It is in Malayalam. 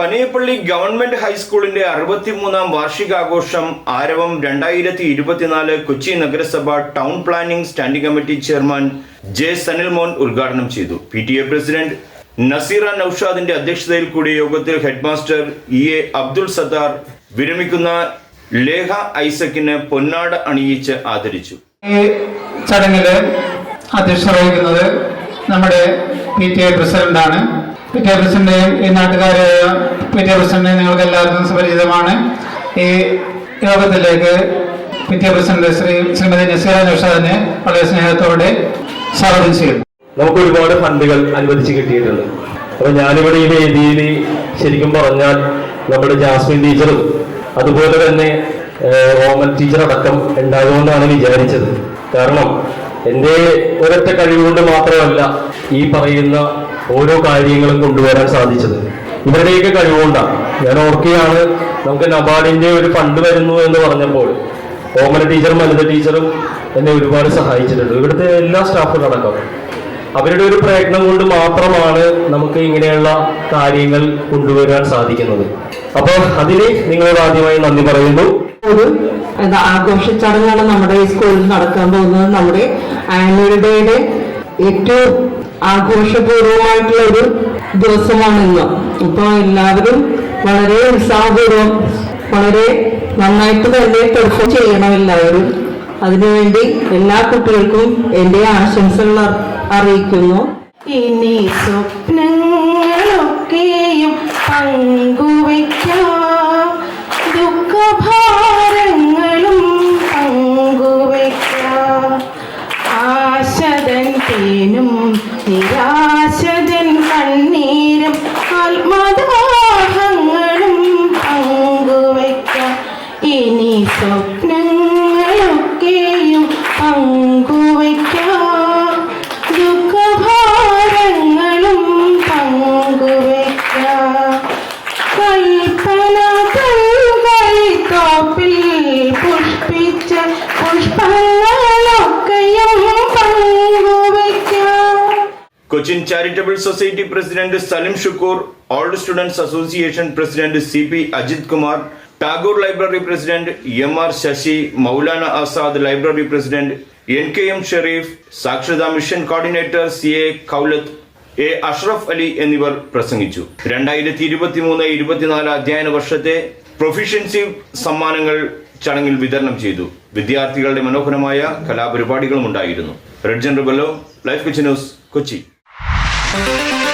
പനയപ്പള്ളി ഗവൺമെന്റ് ഹൈസ്കൂളിന്റെ അറുപത്തിമൂന്നാം വാർഷികാഘോഷം ആരവം രണ്ടായിരത്തി ഇരുപത്തിനാല് കൊച്ചി നഗരസഭ town planning standing committee chairman J Sanilmon ഉദ്ഘാടനം ചെയ്തു. P T A president Nazeera നൌഷാദിന്റെ അധ്യക്ഷതയിൽ കൂടിയ യോഗത്തിൽ headmaster E A Abdul Sathar വിരമിക്കുന്ന ലേഖ ഐസക്കിന് പൊന്നാട അണിയിച്ച് ആദരിച്ചു. ചടങ്ങിൽ അധ്യക്ഷത വഹിക്കുന്നത് നമ്മുടെ പി ടി എ പ്രസിഡന്റാണ്. പി ടി എ പ്രസിഡന്റെയും ഈ നാട്ടുകാരായ പി ടി എ നിങ്ങൾക്ക് എല്ലാവർക്കും സുപരിചിതമാണ്. ഈ യോഗത്തിലേക്ക് പിറ്റേ പ്രസിഡന്റ് ശ്രീ ശ്രീമതി നസീറ നിഷാദിനെ വളരെ സ്നേഹത്തോടെ സ്വാഗതം ചെയ്യുന്നു. നമുക്ക് ഒരുപാട് ഫണ്ടുകൾ അനുവദിച്ച് കിട്ടിയിട്ടുണ്ട്. അപ്പൊ ഞാനിവിടെ ഈ വേദിയിൽ ശരിക്കും പറഞ്ഞാൽ നമ്മുടെ ജാസ്മിൻ ടീച്ചറും അതുപോലെ തന്നെ റോമൻ ടീച്ചർ അടക്കം ഉണ്ടാകുമെന്നാണ് വിചാരിച്ചത്. കാരണം എന്റെ ഒരൊറ്റ കഴിവുകൊണ്ട് മാത്രമല്ല ഈ പറയുന്ന ഓരോ കാര്യങ്ങളും കൊണ്ടുവരാൻ സാധിച്ചത്. ഇവരുടെയൊക്കെ കഴിവുകൊണ്ടാണ് ഞാൻ ഓർക്കുകയാണ് നമുക്ക് നബാർഡിന്റെ ഒരു ഫണ്ട് വരുന്നു എന്ന് പറഞ്ഞപ്പോൾ. ഓമന ടീച്ചറും അനിത ടീച്ചറും എന്നെ ഒരുപാട് സഹായിച്ചിട്ടുണ്ട്. ഇവിടുത്തെ എല്ലാ സ്റ്റാഫും അടക്കം. അവരുടെ ഒരു പ്രയത്നം കൊണ്ട് മാത്രമാണ് നമുക്ക് ഇങ്ങനെയുള്ള കാര്യങ്ങൾ കൊണ്ടുവരാൻ സാധിക്കുന്നത്. അപ്പോൾ അതിന് നിങ്ങളോട് ആദ്യമായി നന്ദി പറയുന്നു. ഒരു ആഘോഷ ചടങ്ങാണ് നമ്മുടെ സ്കൂളിൽ നടക്കാൻ പോകുന്നത്. നമ്മുടെ ആനുവൽ ഡേയുടെ ഏറ്റവും ആഘോഷപൂർവമായിട്ടുള്ള ഒരു ദിവസമാണ് ഇന്ന് ഇപ്പൊ എല്ലാവരും വളരെ ഉത്സാഹപൂർവം വളരെ നന്നായിട്ട് തന്നെ പെർഫോം ചെയ്യണം എല്ലാവരും അതിനുവേണ്ടി എല്ലാ കുട്ടികൾക്കും എന്റെ ആശംസകൾ അറിയിക്കുന്നു. ഇനി സ്വപ്നങ്ങളൊക്കെയും പങ്കുവയ്ക്കാം. 你要 Cochin charitable society president Salim Shukoor old students association president C P Ajith Kumar Tagore library president M R Sasi Maulana Azad library president N K M Sherif സാക്ഷരതാ mission coordinator C A Koulath A Ashraf Ali എന്നിവർ പ്രസംഗിച്ചു. രണ്ടായിരത്തി ഇരുപത്തിമൂന്ന് ഇരുപത്തിനാല് അധ്യയന വർഷത്തെ പ്രൊഫിഷ്യൻസി സമ്മാനങ്ങൾ ചടങ്ങിൽ വിതരണം ചെയ്തു. വിദ്യാർത്ഥികളുടെ മനോഹരമായ കലാപരിപാടികളും ഉണ്ടായിരുന്നു red ജനറബലോ life Kochi news Kochi. Thank you.